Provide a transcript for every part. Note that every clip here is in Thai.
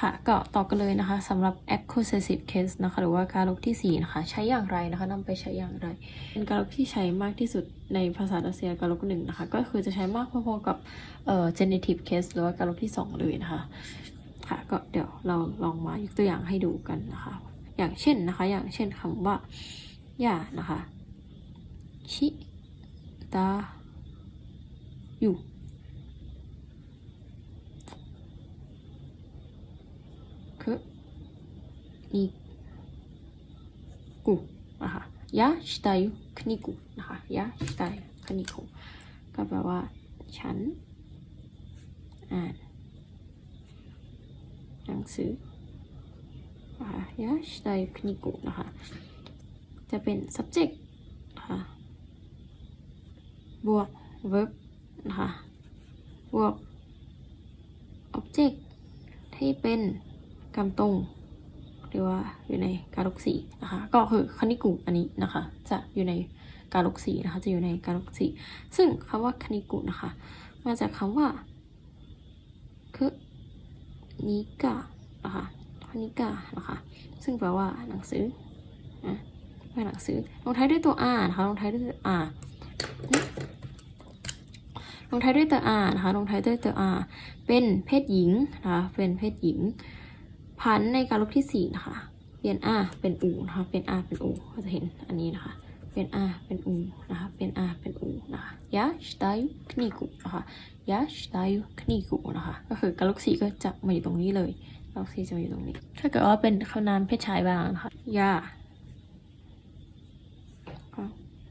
ค่ะก็ต่อกันเลยนะคะสำหรับ accusative case นะคะหรือว่าการลบที่ 4 นะคะ ใช้อย่างไรนะคะนำไปใช้อย่างไร เป็นการลบที่ใช้มากที่สุดในภาษารัสเซียการลบหนึ่งนะคะ ก็คือจะใช้มากพอๆกับเอ่อ genitive case หรือว่าการลบที่ 2 เลยนะคะ ค่ะก็เดี๋ยวเราลองมายกตัวอย่างให้ดูกันนะคะ อย่างเช่นนะคะ อย่างเช่นคำว่าย่านะคะชิตาอยู่ คือนิกุนะคะยาชิตายุคนิกุนะคะยาชิตายุคนิกุก็แปลว่า ฉันอ่านหนังสือนะคะยาชิตายุคนิกุนะคะจะเป็น subject นะคะบวก verb นะคะบวก object ที่เป็น กำตงหรือว่าอยู่ในการลกสีนะคะ ก็คือคณิกุอันนี้นะคะ จะอยู่ในการลกสีนะคะ จะอยู่ในการลกสีซึ่งคำว่าคณิกุนะคะ มาจากคำว่าคือนิกะนะคะคณิกะนะคะ ซึ่งแปลว่าหนังสือนะแปลว่าหนังสือลงท้ายด้วยตัว r นะคะลงท้ายด้วยตัว r ลงท้ายด้วยตัว r นะคะลงท้ายด้วยตัว r เป็นเพศหญิงนะคะเป็นเพศหญิง พันในการลบที่ 4 นะคะ เปลี่ยน a เป็น u นะคะ เป็น a เป็น u ก็จะเห็นอันนี้นะคะ เป็น a เป็น u นะคะ เป็น a เป็น u นะคะยาสไตล์คณิกุนะคะยาสไตล์คณิกุนะคะ ก็คือการลบ4ก็จะมาอยู่ตรงนี้เลยกาลบสี่จะมาอยู่ตรงนี้ ถ้าเกิดว่าเป็นคำนามเพศชายบางนะคะยา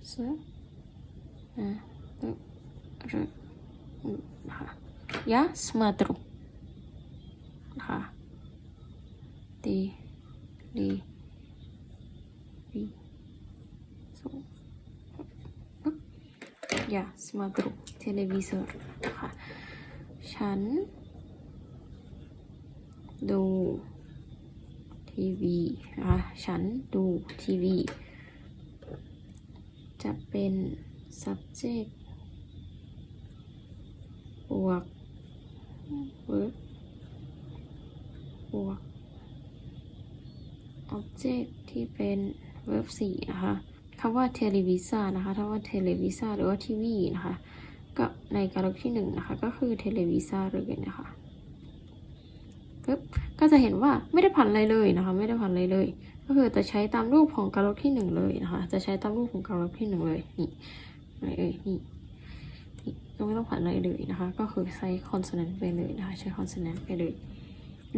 เสืออ่ารึค่ะยาสมาตรุ ดีดีดีสูอย่าสมาร์ทเทเลวิเซอร์ค่ะฉัน ดูทีวีอะะฉันดูทีวี จะเป็น subject บวก verb บวก object ที่เป็น verb 4นะคะคำว่า televisa นะคะคำว่า televisa หรือว่าทีวีนะคะก็ในการลบที่หนึ่งนะคะก็คือ televisa เลยนะคะปึ๊บก็จะเห็นว่าไม่ได้ผ่านอะไรเลยนะคะไม่ได้ผ่านอะไรเลย ก็คือจะใช้ตามรูปของการลบที่หนึ่งเลยนะคะจะใช้ตามรูปของการลบที่หนึ่งเลยนี่อะไรเอ่ยนี่นี่ก็ไม่ต้องผ่านอะไรเลยนะคะ ก็คือใช้ consonant ไปเลยนะคะใช้ consonant ไปเลย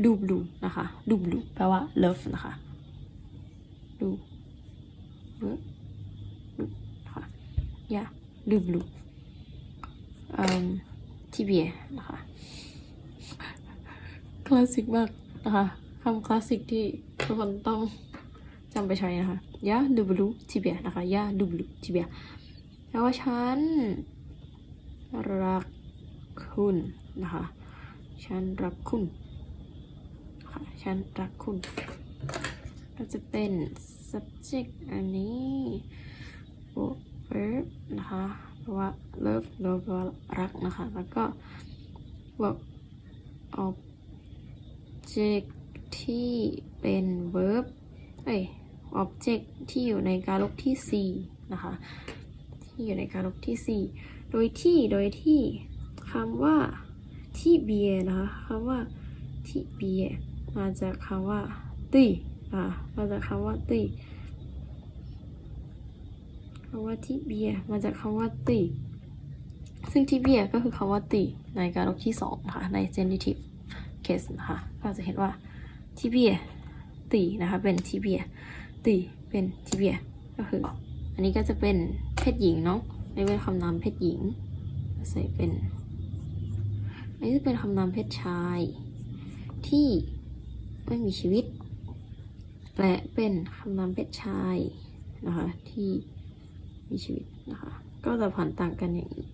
ดูบลูนะคะดูบลูแปลว่า love นะคะ ดูเลิฟดูนะคะยาดูบลูอืมทีเบียนะคะคลาสสิกมากนะคะคำคลาสสิกที่ทุกคนต้องจำไปใช้นะคะยาดูบลูทีเบียนะคะยาดูบลูทีเบียแปลว่าฉันรักคุณนะคะ ฉันรักคุณค่ะฉันรักคุณ ก็จะเป็น subject อันนี้บวก verb นะคะเพราะว่า love love แปลว่ารักนะคะ แล้วก็บวก object ที่เป็น verb เอ้ย object ที่อยู่ในการลบที่ 4 นะคะ ที่อยู่ในการลบที่ 4 โดยที่โดยที่คำว่าที่เบียนะคะคำว่าที่เบียมาจากคำว่าตี อ่ามาจากคำว่าตีคำว่าที่เบียมาจากคำว่าตีซึ่งที่เบียก็คือคำว่าตีในการลบที่สองนะคะใน genitive case นะคะก็จะเห็นว่าที่เบียตีนะคะเป็นที่เบียตีเป็นที่เบียก็คือ อันนี้ก็จะเป็นเพศหญิงเนาะอันนี้เป็นคำนามเพศหญิงใส่เป็นอันนี้จะเป็นคำนามเพศชายที่ไม่มีชีวิต และเป็นคำนามเพศชายนะคะที่มีชีวิตนะคะ ก็จะผันต่างกันอย่างนี้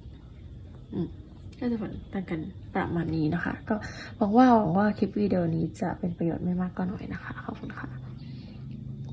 ก็จะผันต่างกันประมาณนี้นะคะ ก็หวังว่าหวังว่าคลิปวิดีโอนี้จะเป็นประโยชน์ไม่มากก็น้อยนะคะ ขอบคุณค่ะ